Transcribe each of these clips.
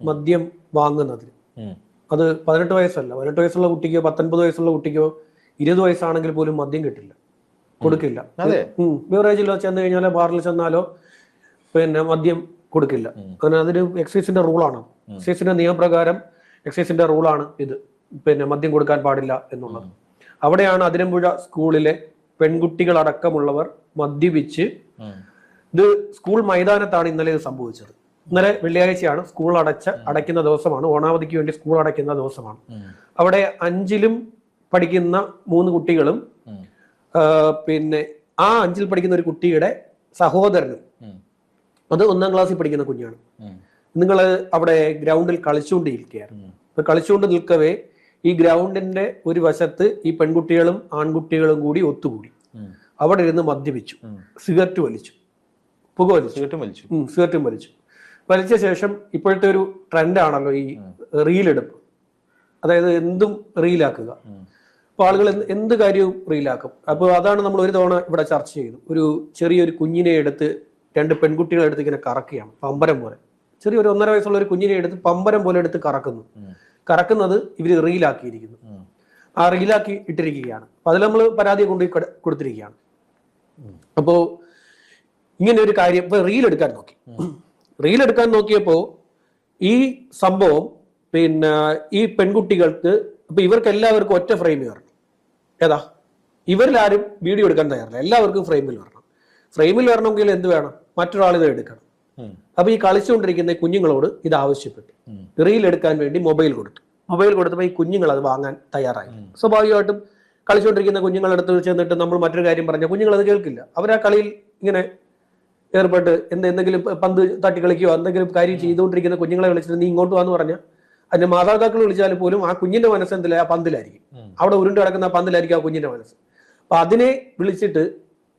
മദ്യം വാങ്ങുന്നതിന്. അത് പതിനെട്ട് വയസ്സല്ല. പതിനെട്ട് വയസ്സുള്ള കുട്ടിക്കോ പത്തൊൻപത് വയസ്സുള്ള കുട്ടിക്കോ ഇരുപത് വയസ്സാണെങ്കിൽ പോലും മദ്യം കിട്ടില്ല. കൊടുക്കില്ല. അതെ. ബിവറേജിലോ ചെന്ന് കഴിഞ്ഞാലോ ബാറിൽ ചെന്നാലോ പിന്നെ മദ്യം കൊടുക്കില്ല. അങ്ങനെ അതൊരു എക്സൈസിന്റെ റൂളാണ്. എക്സൈസിന്റെ നിയമപ്രകാരം എക്സൈസിന്റെ റൂളാണ് ഇത്. പിന്നെ മദ്യം കൊടുക്കാൻ പാടില്ല എന്നുള്ളത്. അവിടെയാണ് അതിരമ്പുഴ സ്കൂളിലെ പെൺകുട്ടികളടക്കമുള്ളവർ മദ്യപിച്ച് ഇത് സ്കൂൾ മൈതാനത്താണ് ഇന്നലെ ഇത് സംഭവിച്ചത്. ഇന്നലെ വെള്ളിയാഴ്ചയാണ് സ്കൂൾ അടച്ച അടയ്ക്കുന്ന ദിവസമാണ്. ഓണാവധിക്ക് വേണ്ടി സ്കൂൾ അടയ്ക്കുന്ന ദിവസമാണ്. അവിടെ അഞ്ചിലും പഠിക്കുന്ന മൂന്ന് കുട്ടികളും പിന്നെ ആ അഞ്ചിൽ പഠിക്കുന്ന ഒരു കുട്ടിയുടെ സഹോദരനും. അത് ഒന്നാം ക്ലാസ്സിൽ പഠിക്കുന്ന കുഞ്ഞാണ്. നിങ്ങൾ അവിടെ ഗ്രൗണ്ടിൽ കളിച്ചുകൊണ്ടിരിക്കുകയായിരുന്നു. അപ്പൊ കളിച്ചുകൊണ്ട് നിൽക്കവേ ഈ ഗ്രൗണ്ടിന്റെ ഒരു വശത്ത് ഈ പെൺകുട്ടികളും ആൺകുട്ടികളും കൂടി ഒത്തുകൂടി. അവിടെ ഇരുന്ന് മദ്യപിച്ചു. സിഗരറ്റ് വലിച്ചു. പുക വലിച്ചു സിഗരറ്റും വലിച്ചു. സിഗരറ്റും വലിച്ചു. വലിച്ച ശേഷം ഇപ്പോഴത്തെ ഒരു ട്രെൻഡാണല്ലോ ഈ റീലെടുപ്പ്. അതായത് എന്തും റീലാക്കുക. അപ്പൊ അപ്പോൾ ആളുകൾ എന്ത് കാര്യവും റീലാക്കും. അപ്പോൾ അതാണ് നമ്മൾ ഒരു തവണ ഇവിടെ ചർച്ച ചെയ്തു. ഒരു ചെറിയൊരു കുഞ്ഞിനെ എടുത്ത് രണ്ട് പെൺകുട്ടികളെ എടുത്ത് ഇങ്ങനെ കറക്കുകയാണ് പമ്പരം പോലെ. ചെറിയൊരു ഒന്നര വയസ്സുള്ള ഒരു കുഞ്ഞിനെ എടുത്ത് പമ്പരം പോലെ എടുത്ത് കറക്കുന്നു. കറക്കുന്നത് ഇവർ റീലാക്കിയിരിക്കുന്നു. ആ റീലാക്കി ഇട്ടിരിക്കുകയാണ്. അപ്പൊ അതിൽ നമ്മൾ പരാതി കൊണ്ടുപോയി കൊടുത്തിരിക്കുകയാണ്. അപ്പോൾ അപ്പോ ഇങ്ങനെ ഒരു കാര്യം ഇപ്പൊ റീൽ എടുക്കാൻ നോക്കി റീൽ എടുക്കാൻ നോക്കിയപ്പോ ഈ സംഭവം പിന്നെ ഈ പെൺകുട്ടികൾക്ക് അപ്പൊ ഇവർക്ക് എല്ലാവർക്കും ഒറ്റ ഫ്രെയിമിൽ വരണം. ഏതാ? ഇവരിൽ ആരും വീഡിയോ എടുക്കാൻ തയ്യാറില്ല. എല്ലാവർക്കും ഫ്രെയിമിൽ വരണം. ഫ്രെയിമിൽ വരണമെങ്കിൽ എന്ത് വേണം? മറ്റൊരാൾ ഇത് എടുക്കണം. അപ്പൊ ഈ കളിച്ചുകൊണ്ടിരിക്കുന്ന കുഞ്ഞുങ്ങളോട് ഇത് ആവശ്യപ്പെട്ടു. റീൽ എടുക്കാൻ വേണ്ടി മൊബൈൽ കൊടുത്തു. മൊബൈൽ കൊടുത്തപ്പോൾ ഈ കുഞ്ഞുങ്ങൾ അത് വാങ്ങാൻ തയ്യാറായി. സ്വാഭാവികമായിട്ടും കളിച്ചുകൊണ്ടിരിക്കുന്ന കുഞ്ഞുങ്ങളെടുത്ത് ചെന്നിട്ട് നമ്മൾ മറ്റൊരു കാര്യം പറഞ്ഞ കുഞ്ഞുങ്ങൾ അത് കേൾക്കില്ല. അവർ ആ കളിയിൽ ഇങ്ങനെ ഏർപ്പെട്ട് എന്ത് എന്തെങ്കിലും പന്ത് തട്ടി കളിക്കുകയോ എന്തെങ്കിലും കാര്യം ചെയ്തുകൊണ്ടിരിക്കുന്ന കുഞ്ഞുങ്ങളെ വിളിച്ചിട്ട് നീ ഇങ്ങോട്ട് വാന്ന് പറഞ്ഞാൽ അതിന്റെ മാതാപിതാക്കൾ വിളിച്ചാൽ പോലും ആ കുഞ്ഞിന്റെ മനസ്സ് എന്തില്ല ആ പന്തിലായിരിക്കും. അവിടെ ഉരുണ്ട് കിടക്കുന്ന ആ പന്തിലായിരിക്കും ആ കുഞ്ഞിന്റെ മനസ്സ്. അപ്പൊ അതിനെ വിളിച്ചിട്ട്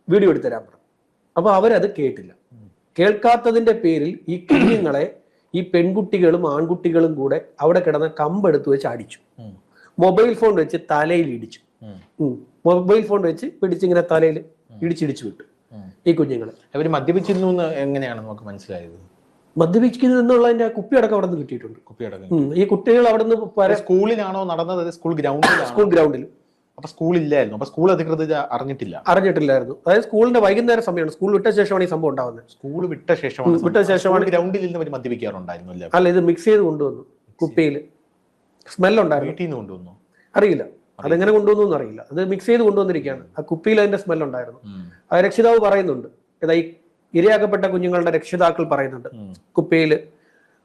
വീഡിയോ എടുത്തു തരാൻ പറഞ്ഞു. അപ്പൊ അവരത് കേട്ടില്ല. കേൾക്കാത്തതിന്റെ പേരിൽ ഈ കുഞ്ഞുങ്ങളെ ഈ പെൺകുട്ടികളും ആൺകുട്ടികളും കൂടെ അവിടെ കിടന്ന കമ്പെടുത്ത് വെച്ച് അടിച്ചു. മൊബൈൽ ഫോൺ വെച്ച് തലയിൽ ഇടിച്ചു. മൊബൈൽ ഫോൺ വെച്ച് പിടിച്ചിങ്ങനെ തലയിൽ ഇടിച്ചിടിച്ചു വിട്ടു. ഈ കുഞ്ഞുങ്ങൾ അവർ മദ്യപിച്ചിരുന്നു എന്ന് എങ്ങനെയാണ് നമുക്ക് മനസ്സിലായത്? മദ്യപിക്കുന്നത് എന്നുള്ളതിന്റെ ആ കുപ്പിയടക്കം അവിടെ നിന്ന് കിട്ടിയിട്ടുണ്ട്. കുപ്പിയടക്കം. ഈ കുട്ടികൾ അവിടെ നിന്ന് സ്കൂളിലാണോ നടന്നത്? സ്കൂൾ ഗ്രൗണ്ടിൽ സ്കൂൾ ഗ്രൗണ്ടിൽ. അപ്പൊ സ്കൂളില്ലായിരുന്നു. അപ്പൊ സ്കൂൾ അധികൃതർ അറിഞ്ഞിട്ടില്ല. അറിഞ്ഞിട്ടില്ലായിരുന്നു. അതായത് സ്കൂളിന്റെ വൈകുന്നേരം സമയമാണ്. സ്കൂൾ വിട്ട ശേഷമാണ് ഈ സംഭവം ഉണ്ടാവുന്നത് സ്കൂൾ വിട്ട ശേഷമാണ് വിട്ട ശേഷമാണ് ഗ്രൗണ്ടിൽ നിന്ന് അവർ മദ്യപിക്കാറുണ്ടായിരുന്നു അല്ല ഇത് മിക്സ് ചെയ്ത് കൊണ്ടുവന്നു. കുപ്പിയിൽ. സ്മെല്ലുണ്ടായിരുന്നു. വീട്ടിൽ നിന്ന് കൊണ്ടുവന്നു? അറിയില്ല. അതെങ്ങനെ കൊണ്ടുവന്നു അറിയില്ല അത് മിക്സ് ചെയ്ത് കൊണ്ടുവന്നിരിക്കുകയാണ്. ആ കുപ്പിയിൽ അതിന്റെ സ്മെൽ ഉണ്ടായിരുന്നു. ആ രക്ഷിതാവ് പറയുന്നുണ്ട്. ഏതാ ഈ ഇരയാക്കപ്പെട്ട കുഞ്ഞുങ്ങളുടെ രക്ഷിതാക്കൾ പറയുന്നുണ്ട്. കുപ്പിയിൽ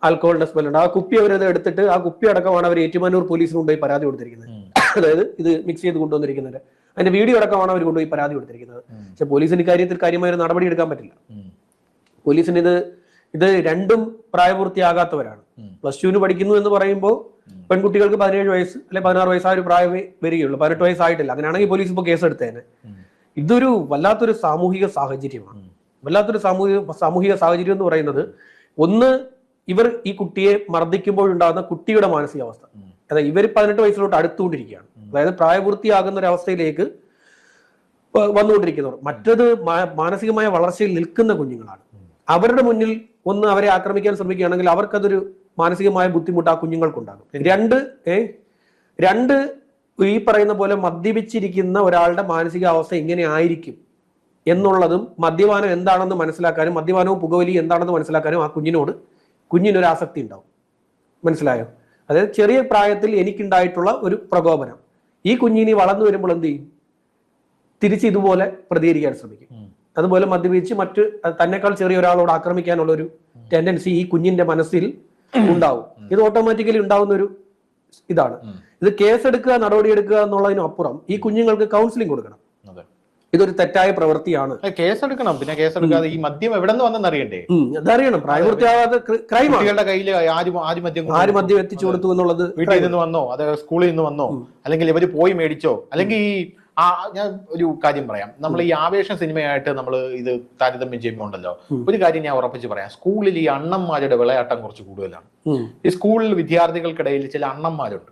ആൽക്കഹോളിന്റെ സ്മെൽ ഉണ്ട്. ആ കുപ്പി അവരത് എടുത്തിട്ട് ആ കുപ്പി അടക്കമാണ് അവർ ഏറ്റുമാനൂർ പോലീസിന് കൊണ്ടുപോയി പരാതി കൊടുത്തിരിക്കുന്നത്. അതായത് ഇത് മിക്സ് ചെയ്ത് കൊണ്ടുവന്നിരിക്കുന്നത്. അതിന്റെ വീഡിയോ അടക്കമാണ് അവർ കൊണ്ടുപോയി പരാതി കൊടുത്തിരിക്കുന്നത്. പക്ഷെ പോലീസിന് കാര്യത്തിൽ കാര്യമായ ഒരു നടപടി എടുക്കാൻ പറ്റില്ല. പോലീസിന് ഇത് ഇത് രണ്ടും പ്രായപൂർത്തിയാകാത്തവരാണ്. പ്ലസ് ടുവിന് പഠിക്കുന്നു എന്ന് പറയുമ്പോൾ പെൺകുട്ടികൾക്ക് പതിനേഴ് വയസ്സ് അല്ലെ പതിനാറ് വയസ്സ് ആ ഒരു പ്രായമേ വരികയുള്ളൂ. പതിനെട്ട് വയസ്സായിട്ടില്ല. അങ്ങനെയാണെങ്കിൽ പോലീസ് ഇപ്പോൾ കേസ് എടുത്തേനെ. ഇതൊരു വല്ലാത്തൊരു സാമൂഹിക സാഹചര്യമാണ്. വല്ലാത്തൊരു സാമൂഹിക സാമൂഹിക സാഹചര്യം എന്ന് പറയുന്നത് ഒന്ന് ഇവർ ഈ കുട്ടിയെ മർദ്ദിക്കുമ്പോഴുണ്ടാകുന്ന കുട്ടിയുടെ മാനസികാവസ്ഥ. അതായത് ഇവർ പതിനെട്ട് വയസ്സിലോട്ട് അടുത്തുകൊണ്ടിരിക്കുകയാണ്. അതായത് പ്രായപൂർത്തിയാകുന്ന ഒരു അവസ്ഥയിലേക്ക് വന്നുകൊണ്ടിരിക്കുന്നവർ. മറ്റത് മാനസികമായ വളർച്ചയിൽ നിൽക്കുന്ന കുഞ്ഞുങ്ങളാണ്. അവരുടെ മുന്നിൽ ഒന്ന് അവരെ ആക്രമിക്കാൻ ശ്രമിക്കുകയാണെങ്കിൽ അവർക്കതൊരു മാനസികമായ ബുദ്ധിമുട്ട് ആ കുഞ്ഞുങ്ങൾക്കുണ്ടാകും. രണ്ട് ഏ രണ്ട് ഈ പറയുന്ന പോലെ മദ്യപിച്ചിരിക്കുന്ന ഒരാളുടെ മാനസികാവസ്ഥ ഇങ്ങനെ ആയിരിക്കും എന്നുള്ളതും മദ്യപാനം എന്താണെന്ന് മനസ്സിലാക്കാനും മദ്യപാനവും പുകവലി എന്താണെന്ന് മനസ്സിലാക്കാനും ആ കുഞ്ഞിനോട് കുഞ്ഞിനൊരു ആസക്തി ഉണ്ടാവും. മനസ്സിലായോ? അതായത് ചെറിയ പ്രായത്തിൽ എനിക്കുണ്ടായിട്ടുള്ള ഒരു പ്രകോപനം. ഈ കുഞ്ഞിനി വളർന്നു വരുമ്പോൾ എന്ത് ചെയ്യും? തിരിച്ച് ഇതുപോലെ പ്രതികരിക്കാൻ ശ്രമിക്കും. അതുപോലെ മദ്യപിച്ച് മറ്റ് തന്നെക്കാൾ ചെറിയ ഒരാളോട് ആക്രമിക്കാനുള്ള ഒരു ടെൻഡൻസി ഈ കുഞ്ഞിന്റെ മനസ്സിൽ ഉണ്ടാവും. ഇത് ഓട്ടോമാറ്റിക്കലി ഉണ്ടാവുന്ന ഒരു ഇതാണ് ഇത് കേസെടുക്കുക നടപടിയെടുക്കുക എടുക്കുക അപ്പുറം ഈ കുഞ്ഞുങ്ങൾക്ക് കൗൺസിലിംഗ് കൊടുക്കണം. ഇതൊരു തെറ്റായ പ്രവൃത്തിയാണ്. കേസെടുക്കണം. പിന്നെ കേസെടുക്കാതെ ഈ മദ്യം എവിടെ നിന്ന് വന്നെന്ന് അറിയണ്ടേ? അതറിയണം പ്രായപൂർത്തിയാവാതെ ക്രൈമാണ് കുട്ടികളുടെ കയ്യിൽ ആര് ആര് മദ്യം ആര് മദ്യം എത്തിച്ചു കൊടുത്തു എന്നുള്ളത് വീട്ടിൽ നിന്ന് വന്നോ? അത് സ്കൂളിൽ നിന്ന് വന്നോ? അല്ലെങ്കിൽ ഇവർ പോയി മേടിച്ചോ? അല്ലെങ്കിൽ ഈ ആ ഞാൻ ഒരു കാര്യം പറയാം. നമ്മൾ ഈ ആവേശ സിനിമയായിട്ട് നമ്മൾ ഇത് താരതമ്യം ചെയ്യുമ്പോണ്ടല്ലോ ഒരു കാര്യം ഞാൻ ഉറപ്പിച്ച് പറയാം. സ്കൂളിൽ ഈ അണ്ണന്മാരുടെ വിളയാട്ടം കുറച്ച് കൂടുതലാണ്. ഈ സ്കൂളിൽ വിദ്യാർത്ഥികൾക്കിടയിൽ ചില അണ്ണന്മാരുണ്ട്.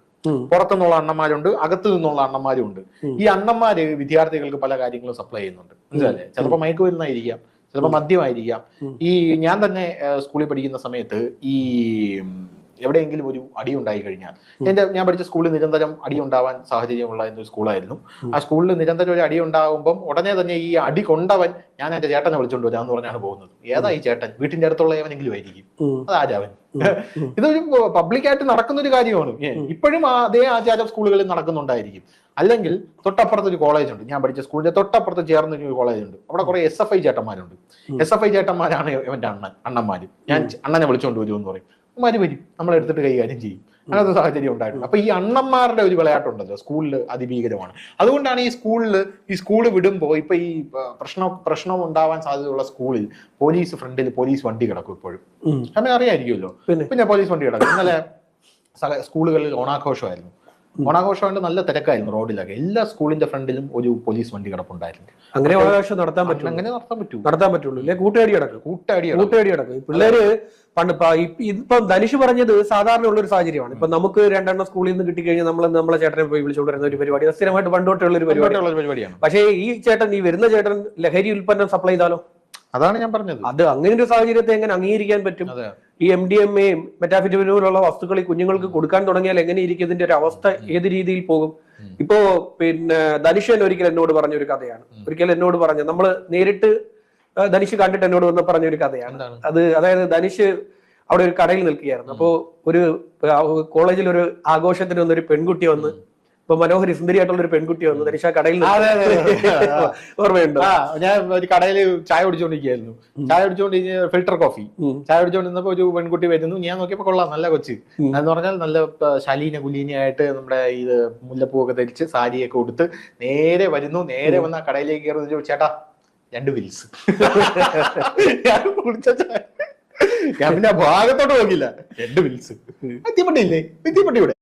പുറത്തുനിന്നുള്ള അണ്ണന്മാരുണ്ട് അകത്തു നിന്നുള്ള അണ്ണന്മാരും ഉണ്ട് ഈ അണ്ണന്മാര് വിദ്യാർത്ഥികൾക്ക് പല കാര്യങ്ങളും സപ്ലൈ ചെയ്യുന്നുണ്ട്. മനസ്സിലല്ലേ ചിലപ്പോൾ മയക്കുമരുന്നായിരിക്കാം ചിലപ്പോൾ മദ്യമായിരിക്കാം. ഈ ഞാൻ തന്നെ സ്കൂളിൽ പഠിക്കുന്ന സമയത്ത് ഈ എവിടെയെങ്കിലും ഒരു അടി ഉണ്ടായി കഴിഞ്ഞാൽ. എന്റെ ഞാൻ പഠിച്ച സ്കൂളിൽ നിരന്തരം അടി ഉണ്ടാവാൻ സാഹചര്യമുള്ള എന്നൊരു സ്കൂളായിരുന്നു. ആ സ്കൂളിൽ നിരന്തരം ഒരു അടി ഉണ്ടാകുമ്പം ഉടനെ തന്നെ ഈ അടി കൊണ്ടവൻ ഞാൻ എന്റെ ചേട്ടനെ വിളിച്ചോണ്ട് വരാന്ന് പറഞ്ഞാണ് പോകുന്നത്. ഏതാ ഈ ചേട്ടൻ? വീട്ടിന്റെ അടുത്തുള്ള ഏവനെങ്കിലും ആയിരിക്കും. അതാരാവൻ ഇതൊരു പബ്ലിക്കായിട്ട് നടക്കുന്ന ഒരു കാര്യമാണ് ഇപ്പോഴും അതേ ആചാരം സ്കൂളുകളിൽ നടക്കുന്നുണ്ടായിരിക്കും. അല്ലെങ്കിൽ തൊട്ടപ്പുറത്ത് ഒരു കോളേജ് ഉണ്ട് ഞാൻ പഠിച്ച സ്കൂളിന്റെ തൊട്ടപ്പുറത്ത് ചേർന്ന ഒരു കോളേജ് ഉണ്ട് അവിടെ കുറെ എസ് എഫ് ഐ ചേട്ടന്മാരുണ്ട്. എസ് എഫ് ഐ ചേട്ടന്മാരാണ് എന്റെ അണ്ണൻ അണ്ണന്മാര്. ഞാൻ അണ്ണനെ വിളിച്ചോണ്ട് വരുമെന്ന് പറയും. അമ്മമാര് വരും നമ്മളെടുത്തിട്ട് കൈകാര്യം ചെയ്യും. അങ്ങനത്തെ സാഹചര്യം ഉണ്ടായിട്ടുണ്ട്. അപ്പൊ ഈ അണ്ണന്മാരുടെ ഒരു വിളയാട്ടുണ്ടല്ലോ സ്കൂളിൽ അതിഭീകരമാണ്. അതുകൊണ്ടാണ് ഈ സ്കൂളിൽ ഈ സ്കൂൾ വിടുമ്പോൾ ഇപ്പൊ ഈ പ്രശ്നം പ്രശ്നം ഉണ്ടാവാൻ സാധ്യതയുള്ള സ്കൂളിൽ പോലീസ് ഫ്രണ്ടിൽ പോലീസ് വണ്ടി കിടക്കും ഇപ്പോഴും. അങ്ങനെ അറിയായിരിക്കുമല്ലോ. പിന്നെ? പിന്നെ പോലീസ് വണ്ടി കിടക്കും. ഇന്നലെ സ്കൂളുകളിൽ ഓണാഘോഷമായിരുന്നു. ഓണാഘോഷമായിട്ട് നല്ല തിരക്കായിരുന്നു റോഡിലൊക്കെ. എല്ലാ സ്കൂളിന്റെ ഫ്രണ്ടിലും ഒരു പോലീസ് വണ്ടി കിടപ്പുണ്ടായിരുന്നു. അങ്ങനെ ഓണാഘോഷം നടത്താൻ പറ്റും അങ്ങനെ നടത്താൻ പറ്റും. നടത്താൻ പറ്റുള്ളൂ ഇല്ലെ? കൂട്ടുകാരി അടക്കം കൂട്ടടി കൂട്ടുകാരി അടക്കം പിള്ളേര് പണ്ട് ഇപ്പൊ ധനുഷ് പറഞ്ഞത് സാധാരണ ഉള്ള ഒരു സാഹചര്യമാണ്. ഇപ്പൊ നമുക്ക് രണ്ടെണ്ണം സ്കൂളിൽ നിന്ന് കിട്ടിക്കഴിഞ്ഞാൽ നമ്മൾ നമ്മളെ ചേട്ടനെ പോയി വിളിച്ചുകൊണ്ടിരുന്ന ഒരു പരിപാടി. സ്ഥിരമായിട്ട് പണ്ടോട്ടുള്ള ഒരു പരിപാടിയാണ്. പക്ഷേ ഈ ചേട്ടൻ ഈ വരുന്ന ചേട്ടൻ ലഹരി ഉൽപ്പന്നം സപ്ലൈ ചെയ്താലോ? അതാണ് ഞാൻ പറഞ്ഞത്. അത് അങ്ങനെ ഒരു സാഹചര്യത്തെ എങ്ങനെ അംഗീകരിക്കാൻ പറ്റും? അതെ. ഈ എം ഡി എം എയും മെറ്റാഫിറ്റമിനുമുള്ള വസ്തുക്കൾ ഈ കുഞ്ഞുങ്ങൾക്ക് കൊടുക്കാൻ തുടങ്ങിയാൽ എങ്ങനെ ഇരിക്കും ഇതിന്റെ ഒരു അവസ്ഥ ഏത് രീതിയിൽ പോകും? ഇപ്പോ പിന്നെ ധനുഷൻ ഒരിക്കൽ എന്നോട് പറഞ്ഞ ഒരു കഥയാണ് ഒരിക്കൽ എന്നോട് പറഞ്ഞ നമ്മൾ നേരിട്ട് ധനുഷ് കണ്ടിട്ട് എന്നോട് വന്ന് പറഞ്ഞ ഒരു കഥയാണ് അത് അതായത് ധനുഷ് അവിടെ ഒരു കടയിൽ നിൽക്കുകയായിരുന്നു. അപ്പോ ഒരു കോളേജിൽ ഒരു ആഘോഷത്തിന് വന്ന ഒരു പെൺകുട്ടി വന്ന് ഇപ്പൊ മനോഹരി സുന്ദരിയായിട്ടുള്ള ഒരു പെൺകുട്ടി വന്നു. ധനുഷ് ആ കടയിൽ. ഓർമ്മയുണ്ടോ? ഞാൻ ഒരു കടയിൽ ചായ കുടിച്ചോണ്ടിരിക്കുകയായിരുന്നു. ചായ കുടിച്ചോണ്ട് ഫിൽട്ടർ കോഫി. ചായ കുടിച്ചോണ്ടിരുന്നപ്പോ ഒരു പെൺകുട്ടി വരുന്നു. ഞാൻ നോക്കിയപ്പോ കൊള്ളാം നല്ല കൊച്ച്. എന്ന് പറഞ്ഞാൽ നല്ല ശലീന കുലീനയായിട്ട് നമ്മുടെ ഇത് മുല്ലപ്പൂവൊക്കെ ധരിച്ച് സാരിയൊക്കെ കൊടുത്ത് നേരെ വരുന്നു. നേരെ വന്ന ആ കടയിലേക്ക് കയറുന്നു ചേട്ടാ രണ്ട് വിൽസ് ഞാൻ കുടിച്ച ഞാൻ പിന്നെ ഭാഗത്തോട്ട് നോക്കില്ല രണ്ട് വിൽസ് എത്തിപ്പെട്ടില്ലേ എത്തിപ്പെട്ടി ഇവിടെ